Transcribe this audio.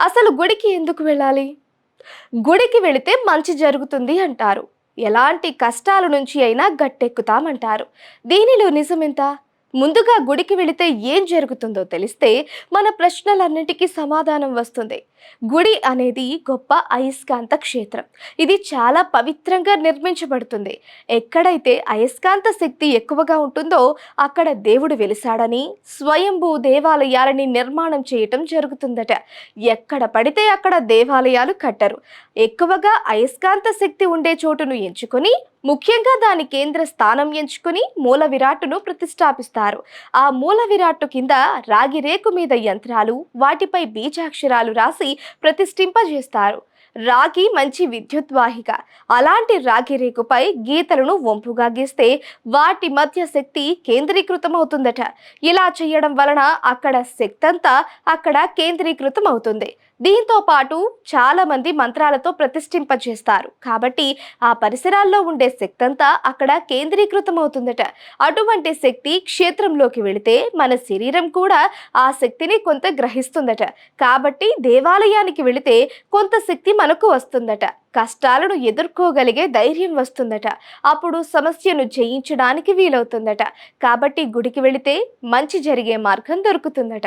అసలు గుడికి ఎందుకు వెళ్ళాలి? గుడికి వెళితే మంచి జరుగుతుంది అంటారు. ఎలాంటి కష్టాల నుంచి అయినా గట్టెక్కుతామంటారు. దీనిలో నిజమెంత? ముందుగా గుడికి వెళితే ఏం జరుగుతుందో తెలిస్తే మన ప్రశ్నలన్నిటికీ సమాధానం వస్తుంది. గుడి అనేది గొప్ప అయస్కాంత క్షేత్రం. ఇది చాలా పవిత్రంగా నిర్మించబడుతుంది. ఎక్కడైతే అయస్కాంత శక్తి ఎక్కువగా ఉంటుందో అక్కడ దేవుడు వెలిసాడని స్వయంభూ దేవాలయాలని నిర్మాణం చేయటం జరుగుతుందట. ఎక్కడ పడితే అక్కడ దేవాలయాలు కట్టరు. ఎక్కువగా అయస్కాంత శక్తి ఉండే చోటును ఎంచుకొని ముఖ్యంగా దాని కేంద్ర స్థానం ఎంచుకుని మూల విరాట్టును ప్రతిష్టాపిస్తారు. ఆ మూల విరాట్టు కింద రాగి రేకు మీద యంత్రాలు వాటిపై బీజాక్షరాలు రాసి ప్రతిష్ఠింపజేస్తారు. రాగి మంచి విద్యుత్ వాహిక అలాంటి రాగి రేకుపై గీతలను వంపుగా గీస్తే వాటి మధ్య శక్తి కేంద్రీకృతం అవుతుందట ఇలా చేయడం వలన అక్కడ శక్తి అంతా అక్కడ కేంద్రీకృతం అవుతుంది దీంతో పాటు చాలా మంది మంత్రాలతో ప్రతిష్ఠింపజేస్తారు. కాబట్టి ఆ పరిసరాల్లో ఉండే శక్తి అంతా అక్కడ కేంద్రీకృతం అవుతుందట అటువంటి శక్తి క్షేత్రంలోకి వెళితే మన శరీరం కూడా ఆ శక్తిని కొంత గ్రహిస్తుందట. కాబట్టి దేవాలయానికి వెళితే కొంత శక్తి మనకు వస్తుందట. కష్టాలను ఎదుర్కోగలిగే ధైర్యం వస్తుందట. అప్పుడు సమస్యను జయించడానికి వీలవుతుందట. కాబట్టి గుడికి వెళితే మంచి జరిగే మార్గం దొరుకుతుందట.